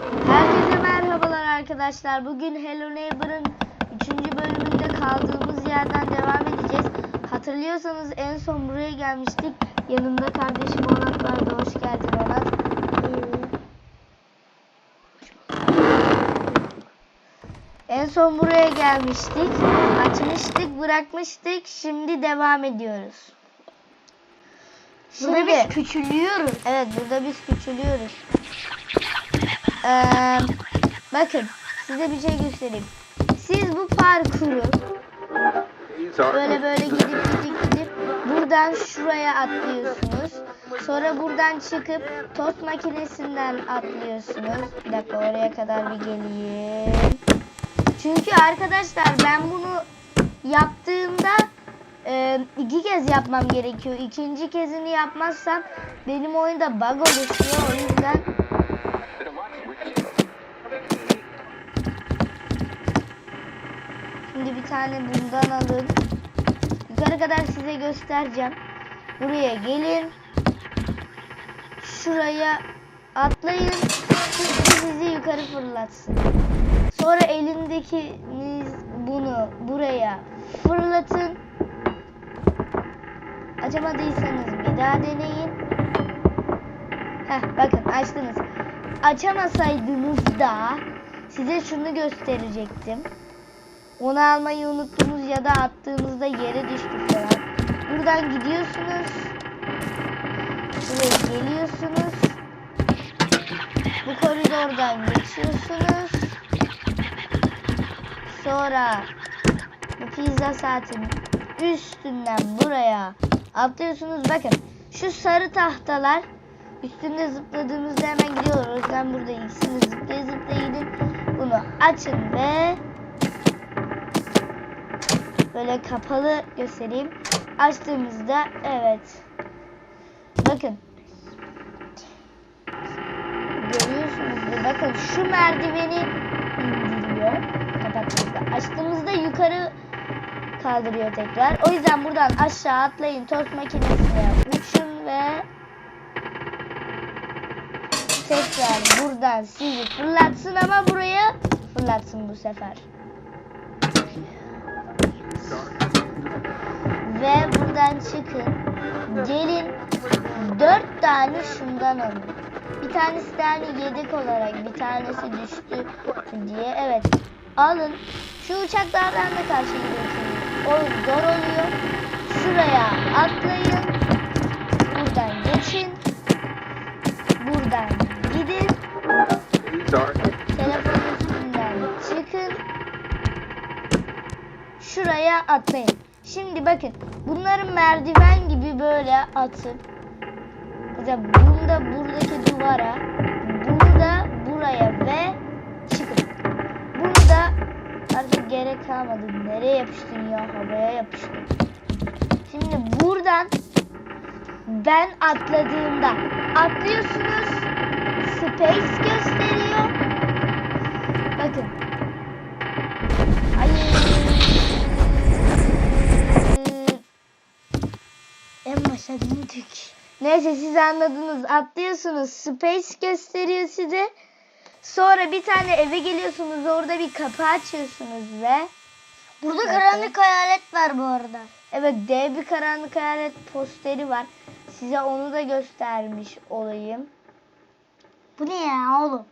Herkese merhabalar arkadaşlar. Bugün Hello Neighbor'ın 3. bölümünde kaldığımız yerden devam edeceğiz. Hatırlıyorsanız en son buraya gelmiştik. Yanımda kardeşim Onat vardı. Hoş geldin Onat. En son buraya gelmiştik. Açmıştık, bırakmıştık. Şimdi devam ediyoruz. Burada biz küçülüyoruz. Evet, burada biz küçülüyoruz. Ee, bakın, size bir şey göstereyim. Siz bu parkuru böyle böyle gidip gidip gidip buradan şuraya atlıyorsunuz. Sonra buradan çıkıp tost makinesinden atlıyorsunuz. Bir dakika oraya kadar bir geleyim. Çünkü arkadaşlar ben bunu yaptığımda e, iki kez yapmam gerekiyor. İkinci kezini yapmazsam benim oyunda bug oluşuyor. O yüzden şimdi bir tane bundan alın. Yukarı kadar size göstereceğim. Buraya gelin. Şuraya atlayın. Sizi yukarı fırlatsın. Sonra elindekiniz bunu buraya fırlatın. Açamadıysanız bir daha deneyin. Heh bakın açtınız. Açamasaydınız da size şunu gösterecektim. Onu almayı unuttunuz ya da attığınızda yere düştü falan. Buradan gidiyorsunuz. Buraya geliyorsunuz. Bu koridordan geçiyorsunuz. Sonra bu pizza saatinin üstünden buraya atlıyorsunuz. Bakın şu sarı tahtalar üstünde zıpladığımızda hemen gidiyor. O yüzden burada ikisini zıplaya zıplaya gidin. Bunu açın ve böyle kapalı göstereyim. Açtığımızda evet. Bakın. Görüyorsunuz. Bakın şu merdiveni indiriyor. Kapattığımızda. Açtığımızda yukarı kaldırıyor tekrar. O yüzden buradan aşağı atlayın. Tost makinesine uçun ve tekrar buradan sizi fırlatsın ama buraya fırlatsın bu sefer. Ve buradan çıkın. Gelin. Dört tane şundan alın. Bir tanesi de hani yedek olarak bir tanesi düştü diye. Evet. Alın. Şu uçaklardan da karşılaşıyorsunuz. O zor oluyor. Şuraya atlayın. Atlayın. Şimdi bakın. Bunları merdiven gibi böyle atıp mesela bunu da buradaki duvara bunu da buraya ve çıkın. Bunu da artık gerek kalmadı. Nereye yapıştın ya? Havaya yapıştın. Şimdi buradan ben atladığımda atlıyorsunuz. Space gösteriyor. Bakın. Döndük. Neyse siz anladınız. Atlıyorsunuz. Space gösteriyor size. Sonra bir tane eve geliyorsunuz. Orada bir kapı açıyorsunuz ve Burada Bakın. karanlık hayalet var bu arada. Evet dev bir karanlık hayalet posteri var. Size onu da göstermiş olayım. Bu ne ya oğlum?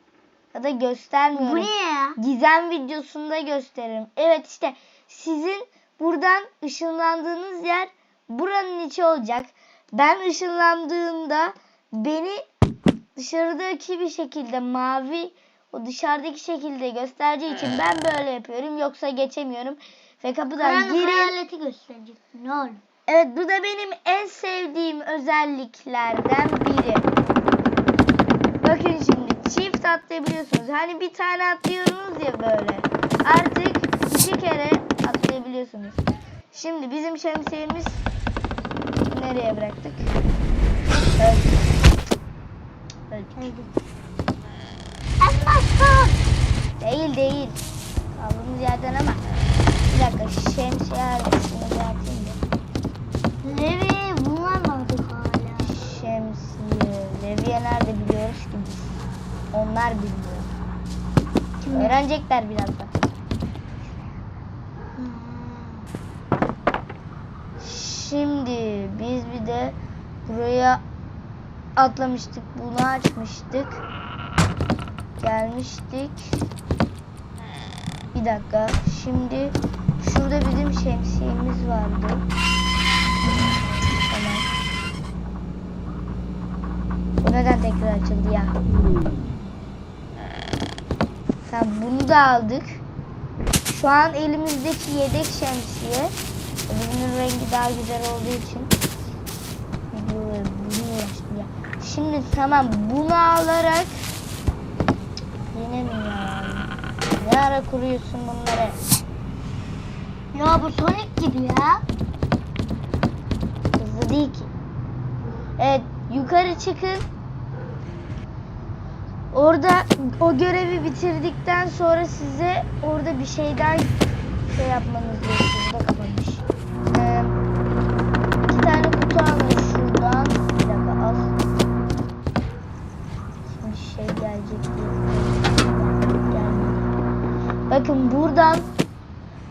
Ya da göstermiyorum. Bu ne ya? Gizem videosunda gösteririm. Evet işte sizin buradan ışınlandığınız yer buranın içi olacak. Ben ışınlandığımda beni dışarıdaki bir şekilde mavi o dışarıdaki şekilde göstereceği için ben böyle yapıyorum. Yoksa geçemiyorum. Ve kapıdan Karanlık girin. hayaleti gösterecek. Ne oğlum? Evet bu da benim en sevdiğim özelliklerden biri. Bakın şimdi çift atlayabiliyorsunuz. Hani bir tane atlıyorsunuz ya böyle. Artık iki kere atlayabiliyorsunuz. Şimdi bizim şemsiyemiz nereye bıraktık? Öldük. Elmaslar. Değil değil. Kaldığımız yerden ama. Bir dakika şemsiye ailesini bırakayım da. Levi bulamadık hala. Şemsiye. Leviye nerede biliyoruz ki biz. Onlar bilmiyor. Öğrenecekler birazdan. Hmm. Şimdi biz bir de buraya atlamıştık. Bunu açmıştık. Gelmiştik. Bir dakika. Şimdi şurada bizim şemsiyemiz vardı. Tamam. Bu neden tekrar açıldı ya? Tamam bunu da aldık. Şu an elimizdeki yedek şemsiye. Bunun rengi daha güzel olduğu için bunu bunu uğraştım ya. Şimdi tamam bunu alarak yine mi ya? Ne ara kuruyorsun bunları? Ya bu Sonic gibi ya. Hızlı değil ki. Evet yukarı çıkın. Orada o görevi bitirdikten sonra size orada bir şeyden Bakın buradan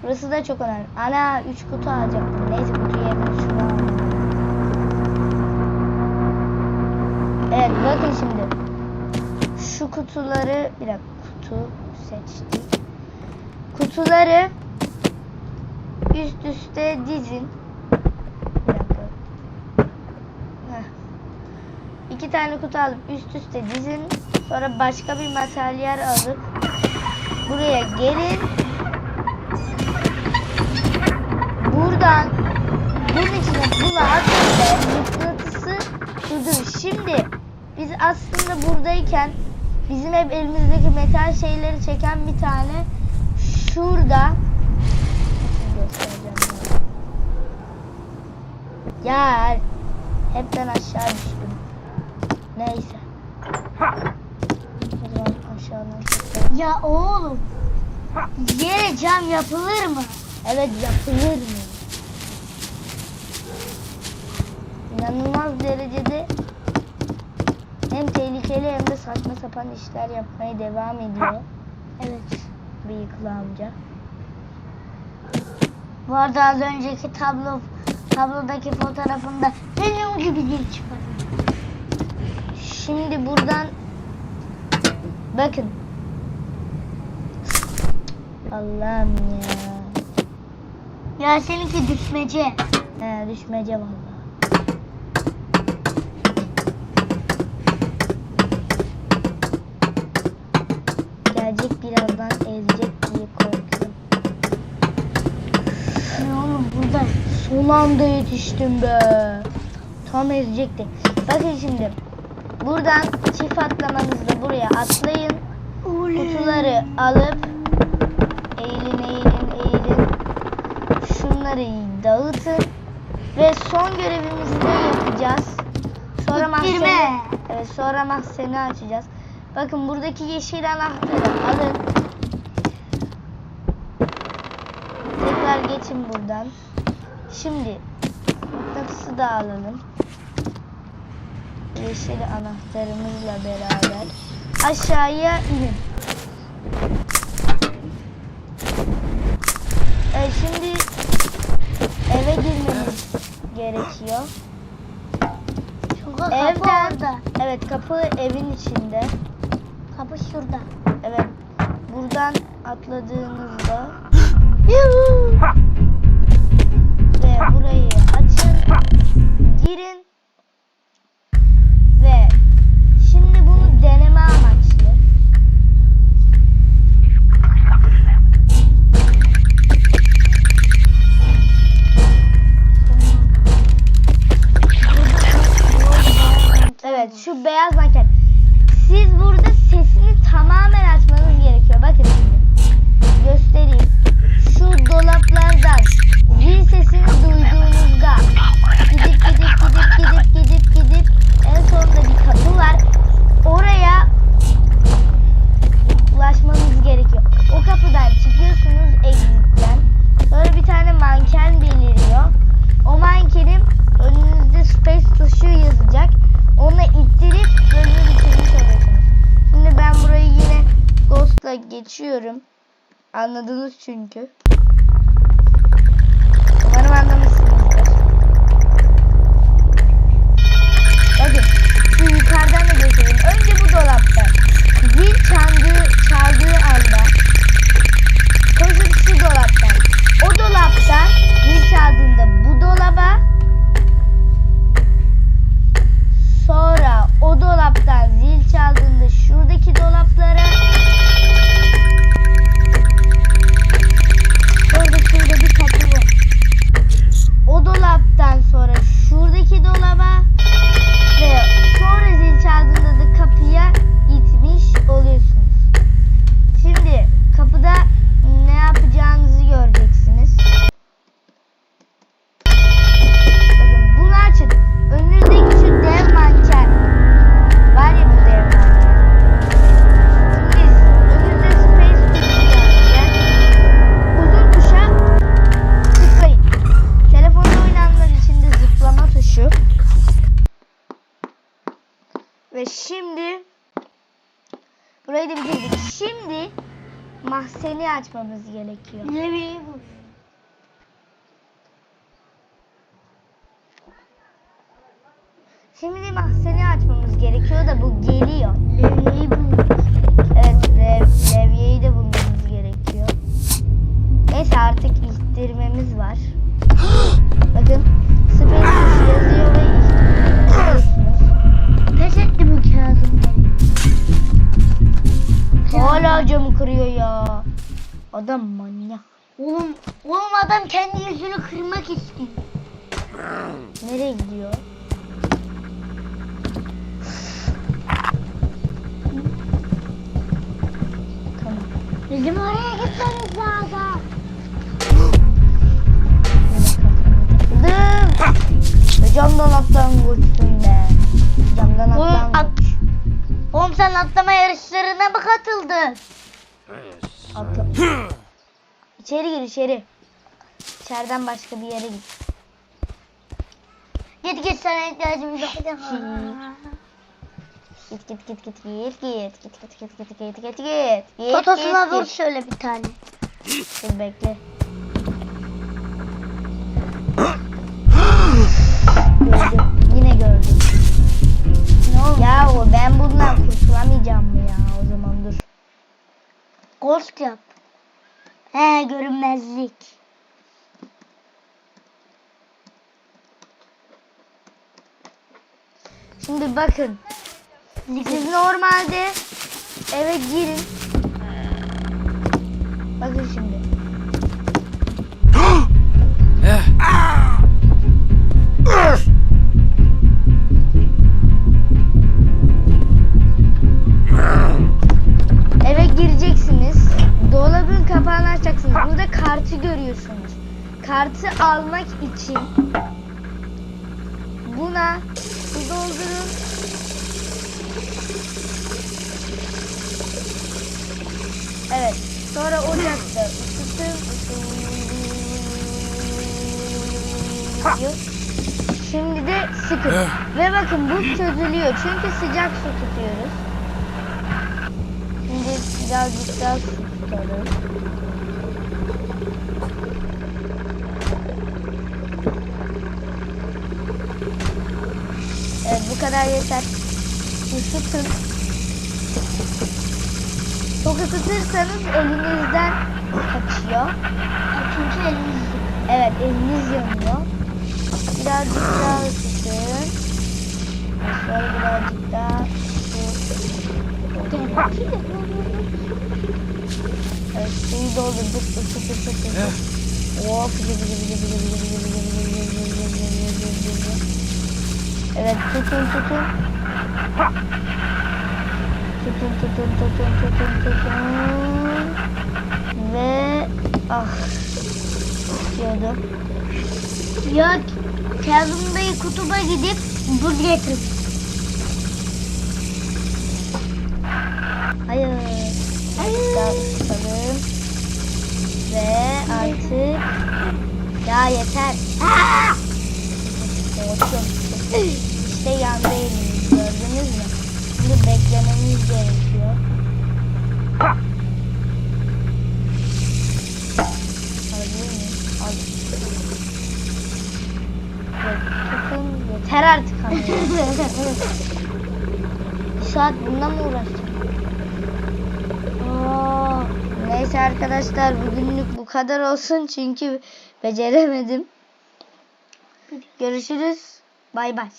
Burası da çok önemli. Ana 3 kutu alacaktım. Neyse kutu yerine şunu alayım. Evet bakın şimdi. Şu kutuları bir dakika kutu seçtik. Kutuları üst üste dizin. İki tane kutu alıp üst üste dizin. Sonra başka bir materyal alıp buraya gelin. Buradan bunun içine bunu atınca mıknatısı durdur. Şimdi biz aslında buradayken bizim hep elimizdeki metal şeyleri çeken bir tane şurada ya? Ya hepten aşağı düştüm. Neyse. O zaman aşağıdan. Ya oğlum. Yere cam yapılır mı? Evet yapılır mı? İnanılmaz derecede hem tehlikeli hem de saçma sapan işler yapmaya devam ediyor. Evet. Bıyıklı amca. Bu arada az önceki tablo tablodaki fotoğrafında benim gibi bir çıkar. Şimdi buradan bakın. Allah'ım ya. Ya seninki düşmece. He, düşmece vallahi. Gelecek birazdan ezecek diye korkuyorum. Ne oğlum burada? Son anda yetiştim be. Tam ezecekti. Bakın şimdi. Buradan çift atlamanızda buraya atlayın. Kutuları alıp eğilin eğilin eğilin. Şunları dağıtın. Ve son görevimizi de yapacağız. Sonra İttirme. evet, sonra mahzeni açacağız. Bakın buradaki yeşil anahtarı alın. Tekrar geçin buradan. Şimdi mıknatısı da alalım. Yeşil anahtarımızla beraber aşağıya inin. Şimdi eve girmemiz gerekiyor. Şurada kapı Evden, orada. evet kapı evin içinde. Kapı şurada. Evet, buradan atladığınızda ve burayı açın, girin çünkü. Burayı da bitirdik. Şimdi mahzeni açmamız gerekiyor. Levyeyi bul. Şimdi mahzeni açmamız gerekiyor da bu geliyor. Levyeyi bul. Evet lev, levyeyi de bulmamız gerekiyor. Neyse artık ittirmemiz var. Bakın space yazıyor ve ittiriyorsunuz. Hala camı kırıyor ya. Adam manyak. Oğlum, oğlum adam kendi yüzünü kırmak istiyor. Nereye gidiyor? Tamam. Bizim oraya gitmemiz lazım. Ve camdan atlan kurtuldum be. Camdan Oğlum, atlan. at, oğlum sen atlama yarışlarına mı katıldın? Atla. İçeri gir içeri. İçeriden başka bir yere git. Git git sana ihtiyacımız var. Git git git git git git git git git git git git git git Fotosuna git, vur şöyle bir tane. Dur bekle. gördüm. Oldu? Yahu ben bundan kurtulamayacağım mı ya o zaman dur. Ghost yap. He görünmezlik. Şimdi bakın. Siz normalde eve girin. Almak için buna su doldurun. Evet. Sonra ocakta ısıtın. Şimdi de sıkın. Ve bakın bu çözülüyor. Çünkü sıcak su tutuyoruz. Şimdi birazcık daha su tutalım. Evet bu kadar yeter. Isıtın. Çok ısıtırsanız elinizden kaçıyor. Çünkü elimiz Evet eliniz yanıyor. Birazcık daha ısıtın. Sonra birazcık daha. Evet suyu doldurduk. Isıt ısıt. Hop. Gıcı gıcı gıcı gıcı gıcı gıcı gıcı gıcı gıcı gıcı gıcı gıcı. Evet tutun tutun. Tutun tutun tutun tutun tutun. Ve ah diyordu. Yok. Kazım Bey kutuba gidip buz getir. Hayır. Hayır. Daha. Ve artık ya yeter. Aa! Soğuttum işte yandı gördünüz mü? Şimdi beklememiz gerekiyor. Hazır mı? Hazır. Yeter artık Bir saat bununla mı uğraşacağım? Neyse arkadaşlar bugünlük bu kadar olsun çünkü beceremedim. Görüşürüz. Bay bay.